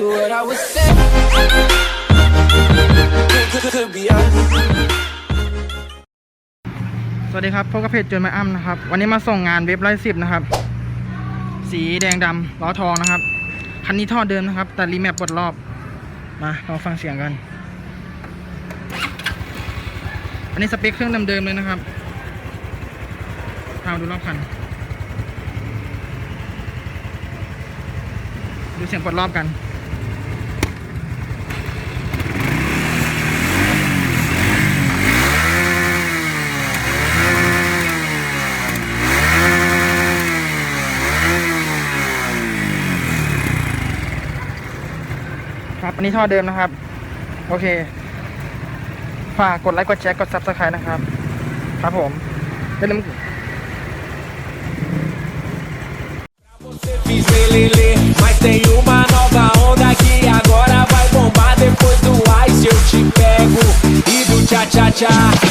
to what I was saying. Could, could, could be us. สวัสดีครับพบกับเพจจนมาอ้ำนะครับ วันนี้มาส่งงานเว็บร้อยสิบนะครับ สีแดงดำล้อทองนะครับ คันนี้ท่อเดิมนะครับ แต่รีแมปบดรอบ มาลองฟังเสียงกัน อันนี้สเปคเครื่องเดิมๆเลยนะครับเอาดูรอบคัน ดูเสียงปลดรอบกัน ครับ อันนี้ท่อเดิมนะครับ โอเค ฝากกดไลค์ กดแชร์ กด subscribe นะครับ ครับผมอย่าลืม Você fiz lelele, mas tem uma nova onda que agora vai bombar. Depois do ice eu te pego e do tchá tchá tchá.